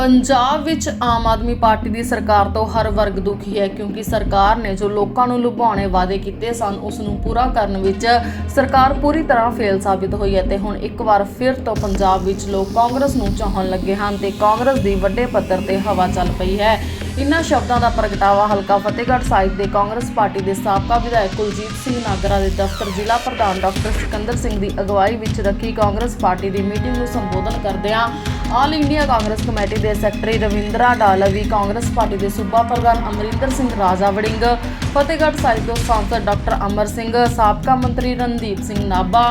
ਪੰਜਾਬ ਵਿੱਚ ਆਮ ਆਦਮੀ ਪਾਰਟੀ ਦੀ ਸਰਕਾਰ ਤੋਂ ਹਰ ਵਰਗ ਦੁਖੀ ਹੈ ਕਿਉਂਕਿ ਸਰਕਾਰ ਨੇ ਜੋ ਲੋਕਾਂ ਨੂੰ ਲੁਭਾਉਣੇ ਵਾਅਦੇ ਕੀਤੇ ਸਨ, ਉਸ ਨੂੰ ਪੂਰਾ ਕਰਨ ਵਿੱਚ ਸਰਕਾਰ ਪੂਰੀ ਤਰ੍ਹਾਂ ਫੇਲ ਸਾਬਿਤ ਹੋਈ ਹੈ ਤੇ ਹੁਣ ਇੱਕ ਵਾਰ ਫਿਰ ਤੋਂ ਪੰਜਾਬ ਵਿੱਚ ਲੋਕ ਕਾਂਗਰਸ ਨੂੰ ਚਾਹਣ ਲੱਗੇ ਹਨ ਤੇ ਕਾਂਗਰਸ ਦੀ ਵੱਡੇ ਪੱਧਰ ਤੇ ਹਵਾ ਚੱਲ ਪਈ ਹੈ। ਇਨ੍ਹਾਂ ਸ਼ਬਦਾਂ ਦਾ ਪ੍ਰਗਟਾਵਾ ਹਲਕਾ ਫਤਿਹਗੜ੍ਹ ਸਾਹਿਬ ਦੇ ਕਾਂਗਰਸ ਪਾਰਟੀ ਦੇ ਸਾਬਕਾ ਵਿਧਾਇਕ ਕੁਲਜੀਤ ਸਿੰਘ ਨਾਗਰਾ ਦੇ ਦਫ਼ਤਰ ਜ਼ਿਲ੍ਹਾ ਪ੍ਰਧਾਨ ਡਾਕਟਰ ਸਿਕੰਦਰ ਸਿੰਘ ਦੀ ਅਗਵਾਈ ਵਿੱਚ ਰੱਖੀ ਕਾਂਗਰਸ ਪਾਰਟੀ ਦੀ ਮੀਟਿੰਗ ਨੂੰ ਸੰਬੋਧਨ ਕਰਦਿਆਂ ਆਲ ਇੰਡੀਆ ਕਾਂਗਰਸ ਕਮੇਟੀ ਦੇ secretary Ravindra Dalvi Congress party ਦੇ ਸੂਬਾ ਪ੍ਰਧਾਨ ਅਮਰਿੰਦਰ ਸਿੰਘ ਰਾਜਾ ਵੜਿੰਗ ਫਤਿਹਗੜ੍ਹ ਸਾਹਿਬ ਤੋਂ ਸਾਂਸਦ ਡਾਕਟਰ ਅਮਰ ਸਿੰਘ, ਸਾਬਕਾ ਮੰਤਰੀ ਰਣਦੀਪ ਸਿੰਘ ਨਾਭਾ,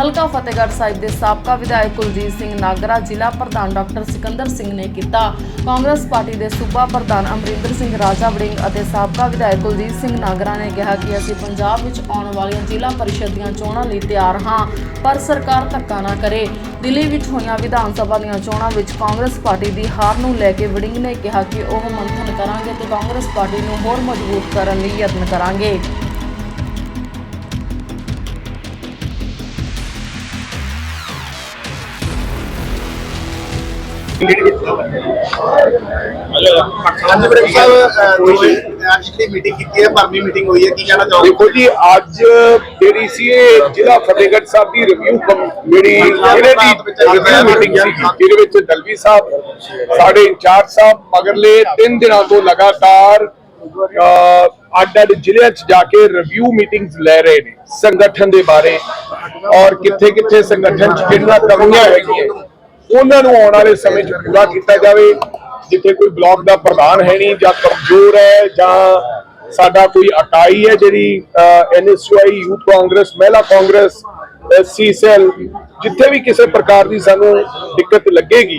ਹਲਕਾ ਫਤਿਹਗੜ੍ਹ ਸਾਹਿਬ ਦੇ ਸਾਬਕਾ ਵਿਧਾਇਕ ਕੁਲਜੀਤ ਸਿੰਘ ਨਾਗਰਾ, ਜ਼ਿਲ੍ਹਾ ਪ੍ਰਧਾਨ ਡਾਕਟਰ ਸਿਕੰਦਰ ਸਿੰਘ ਨੇ ਕੀਤਾ। ਕਾਂਗਰਸ ਪਾਰਟੀ ਦੇ ਸੂਬਾ ਪ੍ਰਧਾਨ ਅਮਰਿੰਦਰ ਸਿੰਘ ਰਾਜਾ ਵੜਿੰਗ ਅਤੇ ਸਾਬਕਾ ਵਿਧਾਇਕ ਕੁਲਜੀਤ ਸਿੰਘ ਨਾਗਰਾ ਨੇ ਕਿਹਾ ਕਿ ਅਸੀਂ ਪੰਜਾਬ ਵਿੱਚ ਆਉਣ ਵਾਲੀਆਂ ਜ਼ਿਲ੍ਹਾ ਪਰਿਸ਼ਦ ਦੀਆਂ ਚੋਣਾਂ ਲਈ ਤਿਆਰ ਹਾਂ, ਪਰ ਸਰਕਾਰ ਧੱਕਾ ਨਾ ਕਰੇ। ਦਿੱਲੀ ਵਿੱਚ ਹੋਈਆਂ ਵਿਧਾਨ ਸਭਾ ਦੀਆਂ ਚੋਣਾਂ ਵਿੱਚ ਕਾਂਗਰਸ ਪਾਰਟੀ ਦੀ ਹਾਰ ਨੂੰ ਲੈ ਕੇ ਵੜਿੰਗ ਨੇ ਕਿਹਾ ਕਿ ਉਹ ਮੰਥਨ ਕਰਾਂਗੇ ਤੇ ਕਾਂਗਰਸ ਪਾਰਟੀ ਨੂੰ ਹੋਰ ਮਜ਼ਬੂਤ ਕਰਨ ਲਈ ਯਤਨ ਕਰਾਂਗੇ। ਹਾਂਜੀ ਬੜੇ ਸਾਹਿਬ ਤੁਸੀਂ ਅੱਜ ਜਿਹੜੀ ਮੀਟਿੰਗ ਕੀਤੀ ਹੈ ਭਰਵੀਂ ਮੀਟਿੰਗ ਹੋਈ ਹੈ ਕੀ ਕਹਿਣਾ ਚਾਹੋਗੇ ਦੇਖੋ ਜੀ, ਅੱਜ ਜਿਹੜੀ ਸੀ ਇਹ ਜ਼ਿਲ੍ਹਾ ਫਤਿਹਗੜ੍ਹ ਸਾਹਿਬ ਦੀ ਰਿਵਿਊ ਜਿਹੜੀ ਇਹਦੇ ਦੀ ਮੀਟਿੰਗ ਸੀ ਜਿਹਦੇ ਵਿੱਚ ਦਲਵੀ ਸਾਹਿਬ, ਸਾਡੇ ਇੰਚਾਰਜ ਸਾਹਿਬ, ਮਗਰਲੇ 3 ਦਿਨਾਂ ਤੋਂ ਲਗਾਤਾਰ ਅੱਡ-ਅੱਡ ਜ਼ਿਲ੍ਹਿਆਂ 'ਚ ਜਾ ਕੇ ਰਿਵਿਊ ਮੀਟਿੰਗਸ ਲੈ ਰਹੇ ਨੇ ਸੰਗਠਨ ਦੇ ਬਾਰੇ। ਔਰ ਕਿੱਥੇ-ਕਿੱਥੇ ਸੰਗਠਨ 'ਚ ਕਿੰਨਾ ਕਮੀਆਂ ਹੈਗੀਆਂ। ਉਹਨਾਂ ਨੂੰ ਆਉਣ ਵਾਲੇ ਸਮੇਂ 'ਚ ਪੂਰਾ ਕੀਤਾ ਜਾਵੇ, ਜਿੱਥੇ ਕੋਈ ਬਲਾਕ ਦਾ ਪ੍ਰਧਾਨ ਹੈ ਨਹੀਂ, ਜਾਂ ਕਮਜ਼ੋਰ ਹੈ, ਜਾਂ ਸਾਡਾ ਕੋਈ ਇਕਾਈ ਹੈ ਜਿਹੜੀ ਐਨਐਸਯੂਆਈ ਯੂਥ ਕਾਂਗਰਸ ਮਹਿਲਾ ਕਾਂਗਰਸ ਐਸਸੀ ਸੈਲ ਜਿੱਥੇ ਵੀ ਕਿਸੇ ਪ੍ਰਕਾਰ ਦੀ ਸਾਨੂੰ ਦਿੱਕਤ ਲੱਗੇਗੀ,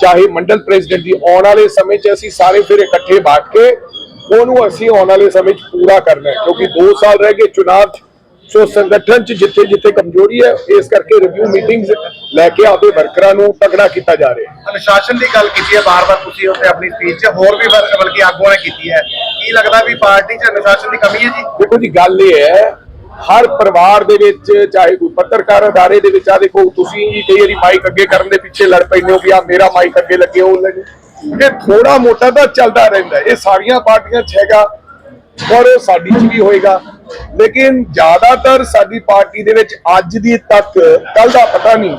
ਚਾਹੇ ਮੰਡਲ ਪ੍ਰੈਜ਼ੀਡੈਂਟ ਦੀ ਆਉਣ ਵਾਲੇ ਸਮੇਂ 'ਚ ਅਸੀਂ ਸਾਰੇ ਫਿਰ ਇਕੱਠੇ ਬੈਠ ਕੇ, ਉਹਨੂੰ ਅਸੀਂ ਆਉਣ ਵਾਲੇ ਸਮੇਂ 'ਚ ਪੂਰਾ ਕਰਨਾ ਹੈ, ਕਿਉਂਕਿ 2 ਸਾਲ ਰਹਿ ਗਏ ਚੁਣਾਵ 'ਚ ਸੋ ਸੰਗਠਨ 'ਚ ਜਿੱਥੇ ਜਿੱਥੇ ਕਮਜ਼ੋਰੀ ਹੈ ਇਸ ਕਰਕੇ ਰਿਵਿਊ ਮੀਟਿੰਗਸ ਲੈ ਕੇ ਆਪਦੇ ਵਰਕਰਾਂ ਨੂੰ ਤਕੜਾ ਕੀਤਾ ਜਾ ਰਿਹਾ ਹੈ। ਅਨੁਸ਼ਾਸਨ ਦੀ ਗੱਲ ਕੀਤੀ ਹੈ ਬਾਰ-ਬਾਰ ਤੁਸੀਂ ਉੱਥੇ ਆਪਣੀ ਸਪੀਚ 'ਚ ਹੋਰ ਵੀ ਬਲ- ਬਲਕਿ ਆਗੂਆਂ ਨੇ ਕੀਤੀ ਹੈ। ਕੀ ਲੱਗਦਾ ਵੀ ਪਾਰਟੀ 'ਚ ਅਨੁਸ਼ਾਸਨ ਦੀ ਕਮੀ ਹੈ ਜੀ? ਦੇਖੋ ਜੀ ਗੱਲ ਇਹ ਹੈ ਹਰ ਪਰਿਵਾਰ ਦੇ ਵਿੱਚ ਚਾਹੇ ਕੋਈ ਪੱਤਰਕਾਰ ਅਦਾਰੇ ਦੇ ਵਿੱਚ ਆ ਦੇਖੋ ਤੁਸੀਂ ਜੀ ਕਈ ਵਾਰੀ ਮਾਈਕ ਅੱਗੇ ਕਰਨ ਦੇ ਪਿੱਛੇ ਲੜ ਪੈਂਦੇ ਹੋ ਕਿ ਆ ਮੇਰਾ ਮਾਈਕ ਅੱਗੇ ਲੱਗੇ ਉਹ ਲੱਗੇ। ਇਹ ਥੋੜਾ ਮੋਟਾ ਤਾਂ ਚੱਲਦਾ ਰਹਿੰਦਾ। ਇਹ ਸਾਰੀਆਂ ਪਾਰਟੀਆਂ 'ਚ ਹੈਗਾ ਔਰ ਸਾਡੀ 'ਚ ਵੀ ਹੋਏਗਾ। ਲੇਕਿਨ ਜ਼ਿਆਦਾਤਰ ਸਾਡੀ ਪਾਰਟੀ ਦੇ ਵਿੱਚ ਅੱਜ ਦੀ ਤੱਕ ਕੱਲ ਦਾ ਪਤਾ ਨਹੀਂ,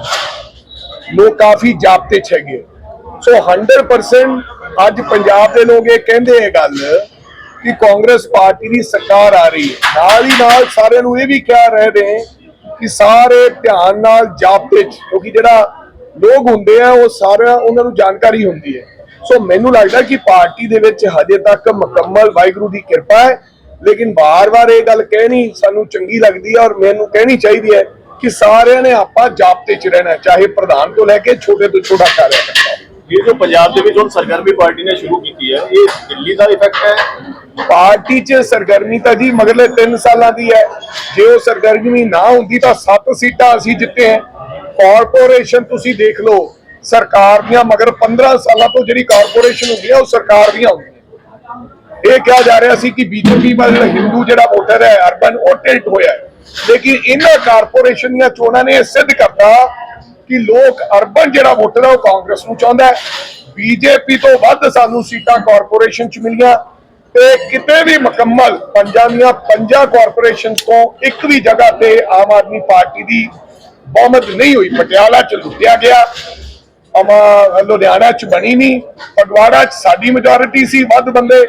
ਲੋਕ ਕਾਫੀ ਜਾਬਤੇ ਚ ਹੈਗੇ ਸੋ 100% ਅੱਜ ਪੰਜਾਬ ਦੇ ਲੋਕ ਇਹ ਕਹਿੰਦੇ ਇਹ ਗੱਲ ਕਿ ਕਾਂਗਰਸ ਪਾਰਟੀ ਦੀ ਸਰਕਾਰ ਆ ਰਹੀ ਹੈ। ਨਾਲ ਹੀ ਨਾਲ ਸਾਰਿਆਂ ਨੂੰ ਇਹ ਵੀ ਕਹਿ ਰਹੇ ਨੇ ਕਿ ਸਾਰੇ ਧਿਆਨ ਨਾਲ ਜਾਬਤੇ ਚ ਕਿਉਂਕਿ ਜਿਹੜਾ ਲੋਕ ਹੁੰਦੇ ਆ, ਉਹ ਸਾਰਾ ਉਹਨਾਂ ਨੂੰ ਜਾਣਕਾਰੀ ਹੁੰਦੀ ਹੈ। ਸੋ ਮੈਨੂੰ ਲੱਗਦਾ ਕਿ ਪਾਰਟੀ ਦੇ ਵਿੱਚ ਹਜੇ ਤੱਕ ਮੁਕੰਮਲ ਵਾਹਿਗੁਰੂ ਦੀ ਕਿਰਪਾ ਹੈ। ਲੇਕਿਨ ਬਾਰ-ਬਾਰ ਇਹ ਗੱਲ ਕਹਿਣੀ ਸਾਨੂੰ ਚੰਗੀ ਲੱਗਦੀ ਹੈ ਔਰ ਮੈਨੂੰ ਕਹਿਣੀ ਚਾਹੀਦੀ ਹੈ ਕਿ ਸਾਰਿਆਂ ਨੇ ਆਪਾਂ ਜਾਬਤੇ ਚ ਰਹਿਣਾ ਚਾਹੇ ਪ੍ਰਧਾਨ ਤੋਂ ਲੈ ਕੇ ਛੋਟੇ ਤੋਂ ਛੋਟਾ ਕਾਰਿਆ ਕਰਤਾ ਇਹ ਜੋ ਪੰਜਾਬ ਦੇ ਵਿੱਚ ਹੁਣ ਸਰਗਰਮੀ ਪਾਰਟੀ ਨੇ ਸ਼ੁਰੂ ਕੀਤੀ ਹੈ ਇਹ ਦਿੱਲੀ ਦਾ ਇਫੈਕਟ ਹੈ? ਪਾਰਟੀ 'ਚ ਸਰਗਰਮੀ ਤਾਂ ਜੀ ਮਗਰਲੇ 3 ਸਾਲਾਂ ਦੀ ਹੈ। ਜੇ ਉਹ ਸਰਗਰਮੀ ਨਾ ਹੁੰਦੀ ਤਾਂ 7 ਸੀਟਾਂ ਅਸੀਂ ਜਿੱਤੇ ਹੈ। ਕਾਰਪੋਰੇਸ਼ਨ ਤੁਸੀਂ ਦੇਖ ਲਓ ਸਰਕਾਰ ਦੀਆਂ ਮਗਰ 15 ਸਾਲਾਂ ਤੋਂ ਜਿਹੜੀ ਕਾਰਪੋਰੇਸ਼ਨ ਹੁੰਦੀ ਹੈ ਉਹ ਸਰਕਾਰ ਦੀਆਂ ਹੁੰਦੀਆਂ ਇਹ ਕਿਹਾ ਜਾ ਰਿਹਾ ਸੀ ਕਿ ਬੀਜੇਪੀ ਵੱਲ ਹਿੰਦੂ ਜਿਹੜਾ ਵੋਟਰ ਹੈ ਅਰਬਨ ਉਹ ਟਿਲਟ ਹੋਇਆ ਹੈ। ਲੇਕਿਨ ਇਹਨਾਂ ਕਾਰਪੋਰੇਸ਼ਨ ਦੀਆਂ ਚੋਣਾਂ ਨੇ ਇਹ ਸਿੱਧ ਕਰਤਾ ਕਿ ਲੋਕ ਅਰਬਨ ਜਿਹੜਾ ਵੋਟਰ ਹੈ, ਉਹ ਕਾਂਗਰਸ ਨੂੰ ਚਾਹੁੰਦਾ ਹੈ। ਬੀਜੇਪੀ ਤੋਂ ਵੱਧ ਸਾਨੂੰ ਸੀਟਾਂ ਕਾਰਪੋਰੇਸ਼ਨ ਚ ਮਿਲੀਆਂ ਤੇ ਕਿਤੇ ਵੀ ਮੁਕੰਮਲ ਪੰਜਾਂ ਦੀਆਂ ਪੰਜਾਂ ਕਾਰਪੋਰੇਸ਼ਨ ਤੋਂ ਇੱਕ ਵੀ ਜਗ੍ਹਾ ਤੇ ਆਮ ਆਦਮੀ ਪਾਰਟੀ ਦੀ ਬਹੁਮਤ ਨਹੀਂ ਹੋਈ। ਪਟਿਆਲਾ ਚ ਲੁੱਟਿਆ ਗਿਆ। ਅਮਾ ਲੁਧਿਆਣਾ ਚ ਬਣੀ ਨਹੀਂ। ਪਟਵਾੜਾ ਚ ਸਾਡੀ ਮੈਜੋਰਿਟੀ ਸੀ, ਵੱਧ ਬੰਦੇ।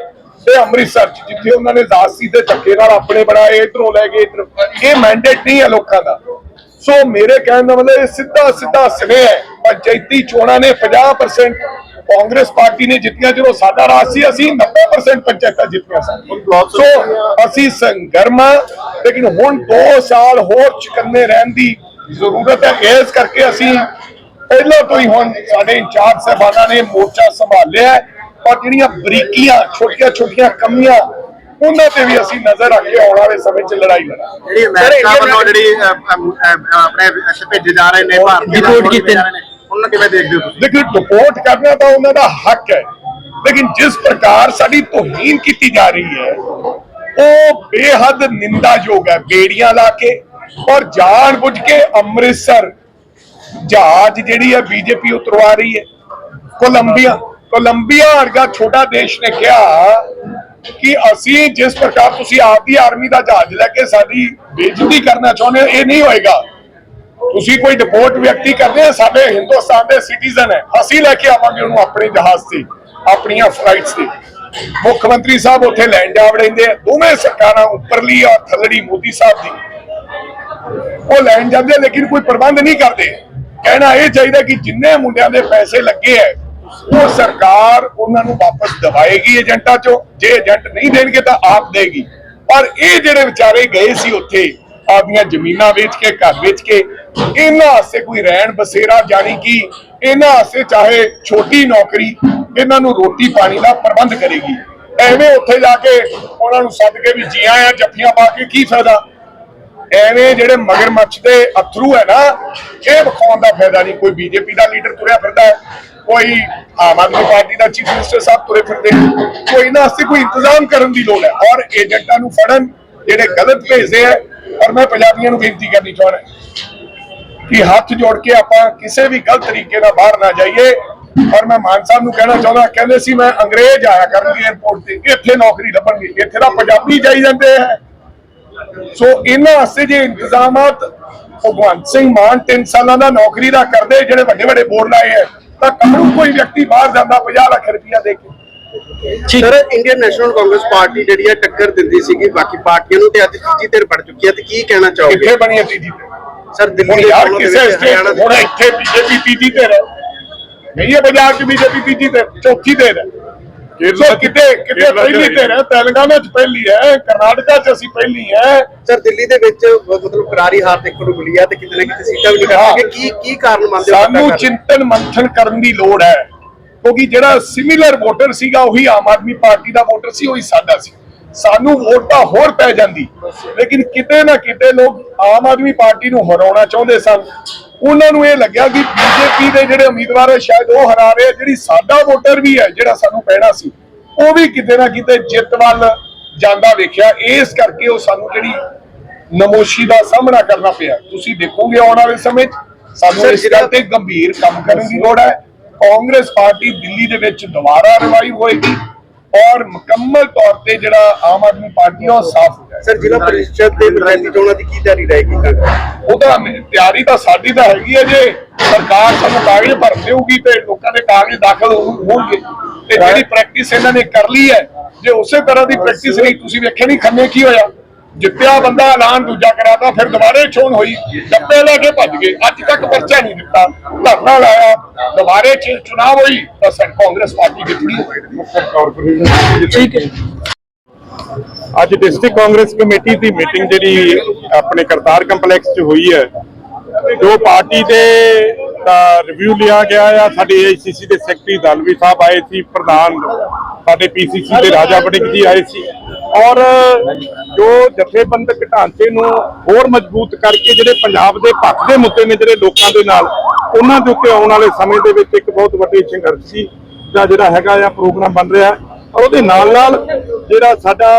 ਤੇ ਅੰਮ੍ਰਿਤਸਰ ਚ ਜਿੱਥੇ ਉਹਨਾਂ ਨੇ ਦਾਸੀ ਦੇ ਧੱਕੇ ਨਾਲ ਆਪਣੇ ਬਣਾਏ ਇਧਰੋਂ ਲੈ ਗਏ ਇਧਰ ਇਹ ਮੈਂਡੇਟ ਨਹੀਂ ਹੈ ਲੋਕਾਂ ਦਾ। ਸੋ ਮੇਰੇ ਕਹਿਣ ਦਾ ਮਤਲਬ ਇਹ ਸਿੱਧਾ ਸਿੱਧਾ ਸਨੇਹ ਹੈ ਪੰਚਾਇਤੀ ਚੋਣਾਂ ਨੇ 50% ਕਾਂਗਰਸ ਪਾਰਟੀ ਨੇ ਜਿੱਤੀਆਂ ਜਦੋਂ ਸਾਡਾ ਰਾਜ ਸੀ ਅਸੀਂ 90% ਪੰਚਾਇਤਾਂ ਜਿੱਤੀਆਂ ਸਨ। ਸੋ ਅਸੀਂ ਸੰਗਰਮਾ ਲੇਕਿਨ ਹੁਣ 2 ਸਾਲ ਹੋਰ ਚਕੰਨੇ ਰਹਿਣ ਦੀ ਜ਼ਰੂਰਤ ਹੈ। ਇਸ ਕਰਕੇ ਅਸੀਂ ਪਹਿਲਾਂ ਤੋਂ ਹੀ ਹੁਣ ਸਾਡੇ ਇੰਚਾਰਜ ਸਾਹਿਬਾਨਾਂ ਨੇ ਮੋਰਚਾ ਸੰਭਾਲਿਆ ਹੈ। ਔਰ ਜਿਹੜੀਆਂ ਬਰੀਕੀਆਂ ਛੋਟੀਆਂ ਛੋਟੀਆਂ ਕਮੀਆਂ ਉਹਨਾਂ ਤੇ ਵੀ ਅਸੀਂ ਨਜ਼ਰ ਰੱਖ ਕੇ ਆਉਣ ਵਾਲੇ ਸਮੇਂ 'ਚ ਲੜਾਈ ਲੜਾਂਗੇ। ਜਿਹੜੀ ਅਮਰੀਕਾ ਵੱਲੋਂ ਜਿਹੜੀ ਅਹ, ਅਮ, ਅਹ, ਆਪਣੇ ਵਿਸ਼ ਭੇਜੇ ਜਾ ਰਹੇ ਨੇ ਭਾਰਤੀ Deport ਕੀਤੇ ਨੇ। ਉਹਨਾਂ ਨੂੰ ਕਿਵੇਂ ਦੇਖਦੇ ਹੋ ਤੁਸੀਂ? ਲੇਕਿਨ ਰਿਪੋਰਟ ਕਰਨਾ ਤਾਂ ਉਹਨਾਂ ਦਾ ਹੱਕ ਹੈ ਲੇਕਿਨ ਜਿਸ ਪ੍ਰਕਾਰ ਸਾਡੀ ਤੋਹੀਨ ਕੀਤੀ ਜਾ ਰਹੀ ਹੈ ਉਹ ਬੇਹੱਦ ਨਿੰਦਾਯੋਗ ਹੈ ਬੇੜੀਆਂ ਲਾ ਕੇ ਔਰ ਜਾਣ ਬੁੱਝ ਕੇ ਅੰਮ੍ਰਿਤਸਰ ਜਹਾਜ਼ ਜਿਹੜੀ ਹੈ ਬੀਜੇਪੀ ਉਤਰਵਾ ਰਹੀ ਹੈ ਕੋਲੰਬੀਆ। ਕੋਲੰਬੀਆ ਵਰਗਾ ਛੋਟਾ ਦੇਸ਼ ਨੇ ਕਿਹਾ ਕਿ ਅਸੀਂ ਜਿਸ ਪ੍ਰਕਾਰ ਤੁਸੀਂ ਆਪਦੀ ਆਰਮੀ ਦਾ ਜਹਾਜ਼ ਲੈ ਕੇ ਸਾਡੀ ਬੇਇੱਜ਼ਤੀ ਕਰਨਾ ਚਾਹੁੰਦੇ ਹੋ, ਇਹ ਨਹੀਂ ਹੋਏਗਾ। ਤੁਸੀਂ ਕੋਈ ਡਿਪੋਰਟ ਵਿਅਕਤੀ ਕਰਦੇ ਸਾਡੇ ਹਿੰਦੁਸਤਾਨ ਦੇ ਸਿਟੀਜ਼ਨ ਹੈ, ਅਸੀਂ ਲੈ ਕੇ ਆਵਾਂਗੇ ਉਹਨੂੰ ਆਪਣੇ ਜਹਾਜ਼ ਤੇ, ਆਪਣੀਆਂ ਫਲਾਈਟਸ ਤੇ। ਮੁੱਖ ਮੰਤਰੀ ਸਾਹਿਬ ਉੱਥੇ ਲੈਣ ਜਾ ਵੜਦੇ ਦੋਵੇਂ ਸਰਕਾਰਾਂ ਉੱਪਰਲੀ ਔਰ ਥੱਲੜੀ ਮੋਦੀ ਸਾਹਿਬ ਦੀ। ਉਹ ਲੈਣ ਜਾਂਦੇ ਲੇਕਿਨ ਕੋਈ ਪ੍ਰਬੰਧ ਨਹੀਂ ਕਰਦੇ। ਕਹਿਣਾ ਇਹ ਚਾਹੀਦਾ ਕਿ ਜਿੰਨੇ ਮੁੰਡਿਆਂ ਦੇ ਪੈਸੇ ਲੱਗੇ ਐ ਉਹ ਸਰਕਾਰ ਉਹਨਾਂ ਨੂੰ ਵਾਪਸ ਦਵਾਏਗੀ ਏਜੰਟਾਂ ਚੋਂ। ਜੇ ਏਜੰਟ ਨਹੀਂ ਦੇਣਗੇ ਤਾਂ ਆਪ ਦੇਗੀ। ਪਰ ਇਹ ਜਿਹੜੇ ਵਿਚਾਰੇ ਗਏ ਸੀ ਉੱਥੇ ਆਪਦੀਆਂ ਜ਼ਮੀਨਾਂ ਵੇਚ ਕੇ, ਘਰ ਵੇਚ ਕੇ, ਇਹਨਾਂ ਵਾਸਤੇ ਕੋਈ ਰਹਿਣ ਬਸੇਰਾ ਜਾਣੀ ਕਿ ਇਹਨਾਂ ਵਾਸਤੇ ਚਾਹੇ ਛੋਟੀ ਨੌਕਰੀ, ਇਹਨਾਂ ਨੂੰ ਰੋਟੀ ਪਾਣੀ ਦਾ ਪ੍ਰਬੰਧ ਕਰੇਗੀ। ਐਵੇਂ ਉੱਥੇ ਜਾ ਕੇ ਉਹਨਾਂ ਨੂੰ ਸੱਦ ਕੇ ਵੀ ਜੀਆਂ ਆਇਆਂ ਜੱਫੀਆਂ ਪਾ ਕੇ ਕੀ ਫਾਇਦਾ? ਐਵੇਂ ਜਿਹੜੇ ਮਗਰਮੱਛ ਦੇ ਅਥਰੂ ਹੈ ਨਾ, ਇਹ ਵਿਖਾਉਣ ਦਾ ਫਾਇਦਾ ਨਹੀਂ। ਕੋਈ ਬੀਜੇਪੀ ਦਾ ਲੀਡਰ ਤੁਰਿਆ ਫਿਰਦਾ ਹੈ। ਕੋਈ ਆਮ ਆਦਮੀ ਪਾਰਟੀ ਦਾ ਚੀਫ ਮਿਨਿਸਟਰ ਸਾਹਿਬ ਤੁਰੇ ਫਿਰਦੇ ਨੇ। ਕੋਈ ਇਹਨਾਂ ਵਾਸਤੇ ਕੋਈ ਇੰਤਜ਼ਾਮ ਕਰਨ ਦੀ ਲੋੜ ਹੈ ਔਰ ਏਜੰਟਾਂ ਨੂੰ ਫੜਨ ਜਿਹੜੇ ਗਲਤ ਭੇਜਦੇ ਆ। ਔਰ ਮੈਂ ਪੰਜਾਬੀਆਂ ਨੂੰ ਬੇਨਤੀ ਕਰਨੀ ਚਾਹੁੰਦਾ ਕਿ ਹੱਥ ਜੋੜ ਕੇ ਆਪਾਂ ਕਿਸੇ ਵੀ ਗਲਤ ਤਰੀਕੇ ਨਾਲ ਬਾਹਰ ਨਾ ਜਾਈਏ। ਔਰ ਮੈਂ ਮਾਨ ਸਾਹਿਬ ਨੂੰ ਕਹਿਣਾ ਚਾਹੁੰਦਾ, ਕਹਿੰਦੇ ਸੀ ਮੈਂ ਅੰਗਰੇਜ਼ ਆਇਆ ਕਰਨਗੇ 에어ਪੋਰਟ ਤੇ, ਇੱਥੇ ਨੌਕਰੀ ਲੱਭਣਗੇ, ਇੱਥੇ ਤਾਂ ਪੰਜਾਬੀ ਜਾਈ ਜਾਂਦੇ ਹੈ ਸੋ ਇਹਨਾਂ ਵਾਸਤੇ ਜੇ ਇੰਤਜ਼ਾਮਾਤ ਭਗਵੰਤ ਸਿੰਘ ਮਾਨ 3 ਸਾਲਾਂ ਦਾ ਨੌਕਰੀ ਦਾ ਕਰਦੇ, ਜਿਹੜੇ ਵੱਡੇ ਵੱਡੇ ਬੋਰਡ ਲਾਏ ਹੈ ਤਾਂ ਕੱਲ੍ਹ ਨੂੰ ਕੋਈ ਵਿਅਕਤੀ ਬਾਹਰ ਜਾਂਦਾ 50 ਲੱਖ ਰੁਪਇਆ ਦੇ ਕੇ। Sir Indian National Congress party ਜਿਹੜੀ ਹੈ ਟੱਕਰ ਦਿੰਦੀ ਸੀਗੀ ਬਾਕੀ ਪਾਰਟੀਆਂ ਨੂੰ ਤੇ ਅੱਜ ਤੀਜੀ ਧਿਰ ਬਣ ਚੁੱਕੀ ਹੈ ਤੇ ਕੀ ਕਹਿਣਾ ਚਾਹੋਗੇ? ਕਿੱਥੇ ਬਣੀ ਹੈ ਤੀਜੀ ਤੇ ਸਰ ਦਿੱਲੀ ਦੇ ਦੇ ਕਿਸੇ ਸਟੇਟ ਹੁਣ ਇੱਥੇ ਬੀਜੇਪੀ ਤੀਜੀ ਤੇ ਹੈ। ਨਹੀਂ ਹੈ ਪੰਜਾਬ 'ਚ ਬੀਜੇਪੀ ਤੀਜੀ ਤੇ ਚੌਥੀ ਤੇ ਹੈ। ਸੋ ਕਿਤੇ ਕਿਤੇ ਪਹਿਲੀ ਤੇ ਹੈ। ਤੇਲੰਗਾਨਾ 'ਚ ਪਹਿਲੀ ਹੈ ਕਰਨਾਟਕਾ 'ਚ ਅਸੀਂ ਪਹਿਲੀ ਹੈ। ਸਰ ਦਿੱਲੀ ਦੇ ਵਿੱਚ ਮਤਲਬ ਕਰਾਰੀ ਹਾਰ ਦੇਖਣ ਨੂੰ ਮਿਲੀ ਹੈ ਤੇ ਕਿਤੇ ਨਾ ਕਿਤੇ ਸੀਟਾਂ ਵੀ ਨਿਕਲਣਗੇ ਕੀ ਕੀ ਕਾਰਨ ਮੰਨਦੇ ਹੋ ਸਾਨੂੰ? ਚਿੰਤਨ ਮੰਥਨ ਕਰਨ ਦੀ ਲੋੜ ਹੈ ਕਿਉਂਕਿ ਜਿਹੜਾ ਸਿਮਿਲਰ ਵੋਟਰ ਸੀਗਾ ਉਹੀ ਆਮ ਆਦਮੀ ਪਾਰਟੀ ਦਾ ਵੋਟਰ ਸੀ ਉਹੀ ਸਾਡਾ ਸੀ। ਸਾਨੂੰ ਵੋਟ ਤਾਂ ਹੋਰ ਪੈ ਜਾਂਦੀ। ਲੇਕਿਨ ਕਿਤੇ ਨਾ ਕਿਤੇ ਲੋਕ ਆਮ ਆਦਮੀ ਪਾਰਟੀ ਨੂੰ ਹਰਾਉਣਾ ਚਾਹੁੰਦੇ ਸਨ। ਉਹਨਾਂ ਨੂੰ ਇਹ ਲੱਗਿਆ ਕਿ ਬੀਜੇਪੀ ਦੇ ਜਿਹੜੇ ਉਮੀਦਵਾਰ ਹੈ ਸ਼ਾਇਦ ਉਹ ਹਰਾ ਰਹੇ। ਜਿਹੜੀ ਸਾਡਾ ਵੋਟਰ ਵੀ ਹੈ ਜਿਹੜਾ ਸਾਨੂੰ ਪੈਣਾ ਸੀ ਉਹ ਵੀ ਕਿਤੇ ਨਾ ਕਿਤੇ ਜਿੱਤ ਵੱਲ ਜਾਂਦਾ ਵੇਖਿਆ। ਇਸ ਕਰਕੇ ਉਹ ਸਾਨੂੰ ਜਿਹੜੀ ਨਮੋਸ਼ੀ ਦਾ ਸਾਹਮਣਾ ਕਰਨਾ ਪਿਆ। ਤੁਸੀਂ ਦੇਖੋਗੇ ਆਉਣ ਵਾਲੇ ਸਮੇਂ 'ਚ ਸਾਨੂੰ ਇਸ ਗੱਲ ਤੇ ਗੰਭੀਰ ਕੰਮ ਕਰਨ ਦੀ ਲੋੜ ਹੈ। ਕਾਂਗਰਸ ਪਾਰਟੀ ਦਿੱਲੀ ਦੇ ਵਿੱਚ ਦੁਬਾਰਾ ਰਿਵਾਈਵ ਹੋਏਗੀ। ਔਰ ਮੁਕੰਮਲ ਤੌਰ ਤੇ ਜਿਹੜਾ ਆਮ ਆਦਮੀ ਪਾਰਟੀ ਆ ਉਹ ਸਾਫ਼ ਹੋ ਜਾਏਗਾ। ਸਰ ਜ਼ਿਲ੍ਹਾ ਪਰਿਸ਼ਦ ਦੇ ਪੰਚਾਇਤੀ ਚੋਣਾਂ ਦੀ ਕੀ ਤਿਆਰੀ ਰਹੇਗੀ ਉਹਦਾ ਤਿਆਰੀ ਤਾਂ ਸਾਡੀ ਤਾਂ ਹੈਗੀ ਹੈ ਜੇ ਸਰਕਾਰ ਸਾਨੂੰ ਕਾਗਜ਼ ਭਰ ਦੇਊਗੀ ਤੇ ਲੋਕਾਂ ਦੇ ਕਾਗਜ਼ ਦਾਖਲ ਹੋਣਗੇ। ਤੇ ਜਿਹੜੀ ਪ੍ਰੈਕਟਿਸ ਇਹਨਾਂ ਨੇ ਕਰ ਲਈ ਹੈ ਜੇ ਉਸੇ ਤਰ੍ਹਾਂ ਦੀ ਪ੍ਰੈਕਟਿਸ ਨਹੀਂ ਤੁਸੀਂ ਵੇਖਿਆ ਨਹੀਂ ਖੰਨੇ ਕੀ ਹੋਇਆ? ਜਿੱਤਿਆ ਬੰਦਾ ਐਲਾਨ ਦੂਜਾ ਕਰਾਤਾ ਫਿਰ ਦੁਬਾਰੇ ਚੋਣ ਹੋਈ ਡੱਬੇ ਲੈ ਕੇ ਭੱਜ ਗਏ। ਅੱਜ ਤੱਕ ਪਰਚਾ ਨਹੀਂ ਦਿੱਤਾ। ਧਰਨਾ ਲਾਇਆ ਦੁਬਾਰੇ ਚ ਚੁਣਾਵ ਹੋਈ ਤਾਂ ਕਾਂਗਰਸ ਪਾਰਟੀ ਜਿੱਤੀ ਠੀਕ ਹੈ। ਅੱਜ ਡਿਸਟ੍ਰਿਕਟ ਕਾਂਗਰਸ ਕਮੇਟੀ ਦੀ ਮੀਟਿੰਗ ਜਿਹੜੀ ਆਪਣੇ ਕਰਤਾਰ ਕੰਪਲੈਕਸ 'ਚ ਹੋਈ ਹੈ ਜੋ ਪਾਰਟੀ ਦੇ ਦਾ ਰਿਵਿਊ ਲਿਆ ਗਿਆ ਆ। ਸਾਡੇ ਏਆਈਸੀਸੀ ਦੇ ਸੈਕਟਰੀ ਦਲਵੀ ਸਾਹਿਬ ਆਏ ਸੀ, ਪ੍ਰਧਾਨ ਸਾਡੇ ਪੀਸੀਸੀ ਦੇ ਰਾਜਾ ਵੜਿੰਗ ਜੀ ਆਏ ਸੀ। ਔਰ ਜੋ ਜਥੇਬੰਦਕ ਢਾਂਚੇ ਨੂੰ ਹੋਰ ਮਜ਼ਬੂਤ ਕਰਕੇ ਜਿਹੜੇ ਪੰਜਾਬ ਦੇ ਪੱਖ ਦੇ ਮੁੱਦੇ ਨੇ ਜਿਹੜੇ ਲੋਕਾਂ ਦੇ ਨਾਲ, ਉਹਨਾਂ ਦੇ ਉੱਤੇ ਆਉਣ ਵਾਲੇ ਸਮੇਂ ਦੇ ਵਿੱਚ ਇੱਕ ਬਹੁਤ ਵੱਡੀ ਸੀ। ਦਾ ਜਿਹੜਾ ਹੈਗਾ ਆ ਪ੍ਰੋਗਰਾਮ ਬਣ ਰਿਹਾ ਔਰ ਉਹਦੇ ਨਾਲ ਨਾਲ ਜਿਹੜਾ ਸਾਡਾ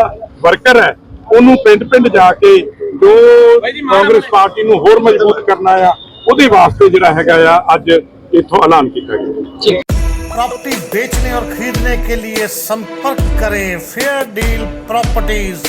ਵਰਕਰ ਹੈ ਉਹਨੂੰ ਪਿੰਡ ਪਿੰਡ ਜਾ ਕੇ ਜੋ ਕਾਂਗਰਸ ਪਾਰਟੀ ਨੂੰ ਹੋਰ ਮਜ਼ਬੂਤ ਕਰਨਾ ਆ ਉਹਦੇ ਵਾਸਤੇ ਜਿਹੜਾ ਹੈਗਾ ਆ ਅੱਜ ਇੱਥੋਂ ਐਲਾਨ ਕੀਤਾ ਗਿਆ प्रॉपर्टी बेचने और खरीदने के लिए संपर्क करें फेयर डील प्रॉपर्टीज